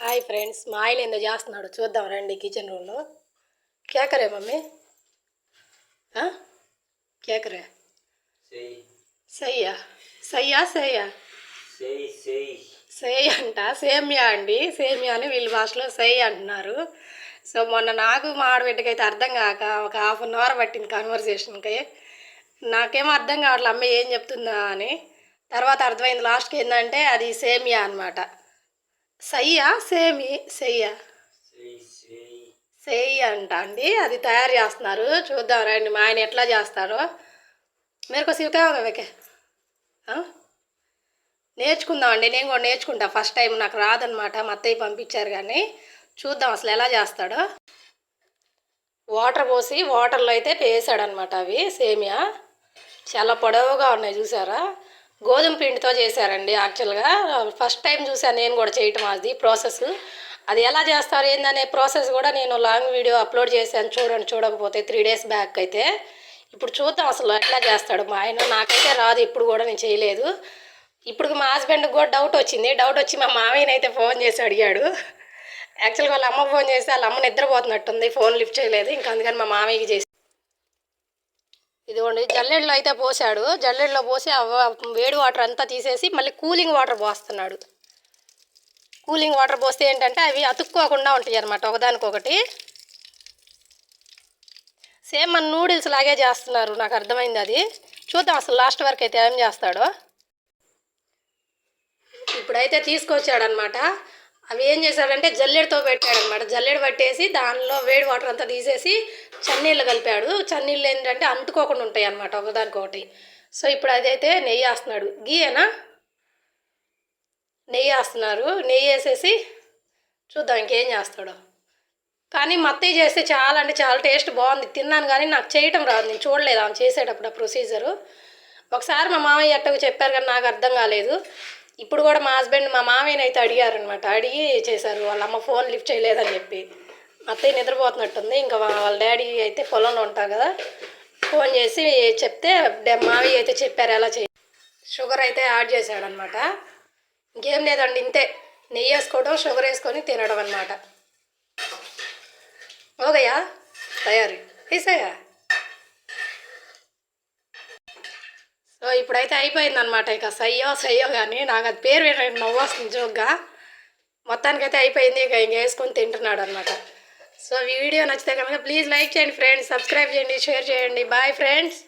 Hi friends మా ఆయన ఏందో చేస్తున్నాడు. చూద్దాం రండి కిచెన్ రూమ్లో కేకరే మమ్మీ? కేకరే? సయ్యా? సయ్యా సయ్యా. సై అంట. సేమియా అండి. సేమియా అని వీళ్ళ భాషలో సై అంటున్నారు. సో మొన్న నాకు మా ఆడబిడ్డకి అయితే అర్థం కాక ఒక హాఫ్ అన్ అవర్ పట్టింది కన్వర్సేషన్కి నాకేమో అర్థం కావట్లే అమ్మ ఏం చెప్తుందా అని. తర్వాత అర్థమైంది లాస్ట్కి ఏంటంటే అది సేమియా అనమాట సయ్యా? సేమి? సెయ్యా? Sei, సెయ్యి అంట అండి. అది తయారు చేస్తున్నారు. చూద్దాం రండి. మా ఆయన ఎట్లా చేస్తారో. మీరు శివకాయ వెకే నేర్చుకుందామండి. నేను కూడా నేర్చుకుంటా. ఫస్ట్ టైం నాకు రాదనమాట. మా అత్తయ్య పంపించారు కానీ. చూద్దాం అసలు ఎలా చేస్తాడో. వాటర్ పోసి వాటర్లో అయితే వేసాడనమాట అవి. సేమియా? చాలా పొడవుగా ఉన్నాయి చూసారా? గోధుమ పిండితో చేశారండి యాక్చువల్గా ఫస్ట్ టైం చూసాను నేను కూడా చేయటం అది ప్రాసెస్ అది ఎలా చేస్తారు ఏందనే ప్రాసెస్ కూడా నేను లాంగ్ వీడియో అప్లోడ్ చేశాను చూడండి చూడకపోతే త్రీ డేస్ బ్యాక్ అయితే. ఇప్పుడు చూద్దాం అసలు ఎట్లా చేస్తాడు. మా ఆయన నాకైతే రాదు ఇప్పుడు కూడా నేను చేయలేదు. ఇప్పుడు మా హస్బెండ్కి కూడా డౌట్ వచ్చింది. డౌట్ వచ్చి మా మామయ్యని అయితే ఫోన్ చేసి అడిగాడు. యాక్చువల్గా వాళ్ళ అమ్మ ఫోన్ చేస్తే వాళ్ళ అమ్మ నిద్రపోతున్నట్టుంది ఫోన్ లిఫ్ట్ చేయలేదు. ఇంకా అందుకని మా మామయ్యకి చేసి ఇదిగోండి జల్లెడలో అయితే పోసాడు జల్లెడలో పోసి వేడి వాటర్ అంతా తీసేసి మళ్ళీ కూలింగ్ వాటర్ పోస్తున్నాడు. కూలింగ్ వాటర్ పోస్తే ఏంటంటే అవి అతుక్కోకుండా ఉంటాయి అనమాట ఒకదానికొకటి. సేమ్ మన నూడిల్స్ లాగే చేస్తున్నారు నాకు అర్థమైంది అది. చూద్దాం అసలు లాస్ట్ వరకు అయితే ఏం చేస్తాడో. ఇప్పుడైతే తీసుకొచ్చాడనమాట అవి ఏం చేశాడంటే జల్లెడతో పెట్టాడనమాట జల్లెడ పట్టేసి దానిలో వేడి వాటర్ అంతా తీసేసి చన్నీళ్ళు కలిపాడు. చన్నీళ్ళు ఏంటంటే అంటుకోకుండా ఉంటాయి అనమాట ఒకదానికొకటి. సో ఇప్పుడు అదైతే నెయ్యి వేస్తున్నాడు. గీయేనా నెయ్యి వేస్తున్నారు. నెయ్యి వేసేసి చూద్దాం ఇంకేం చేస్తాడో. కానీ మత్తయ్య చేస్తే చాలా అంటే చాలా టేస్ట్ బాగుంది. తిన్నాను కానీ నాకు చేయటం రాదు. నేను చూడలేదు ఆమె చేసేటప్పుడు ఆ ప్రొసీజరు. ఒకసారి మా మామయ్య అట్టకు చెప్పారు కానీ నాకు అర్థం కాలేదు. ఇప్పుడు కూడా మా హస్బెండ్ మా మామయ్యనైతే అడిగారనమాట అడిగి చేశారు. వాళ్ళ అమ్మ ఫోన్ లిఫ్ట్ చేయలేదని చెప్పి. అత్తయ్య నిద్రపోతున్నట్టుంది. ఇంకా వాళ్ళ డాడీ అయితే పొలంలో ఉంటారు కదా. ఫోన్ చేసి చెప్తే మావి అయితే చెప్పారు ఎలా చేయ షుగర్ అయితే యాడ్ చేశాడనమాట. ఇంకేం లేదండి ఇంతే. నెయ్యి వేసుకోవడం షుగర్ వేసుకొని తినడం అనమాట ఓగయ్యా తయారీ తీసాయా? సో ఇప్పుడైతే అయిపోయింది అనమాట ఇక. సయ్యో సయ్యో కానీ నాకు అది పేరు వేరే నవ్వు వస్తుంది జోగ్గా మొత్తానికైతే అయిపోయింది ఇక ఇంక వేసుకొని తింటున్నాడు అనమాట సో వీడియో నచ్చితే కనుక ప్లీజ్ లైక్ చేయండి ఫ్రెండ్స్ సబ్స్క్రైబ్ చేయండి షేర్ చేయండి. Bye friends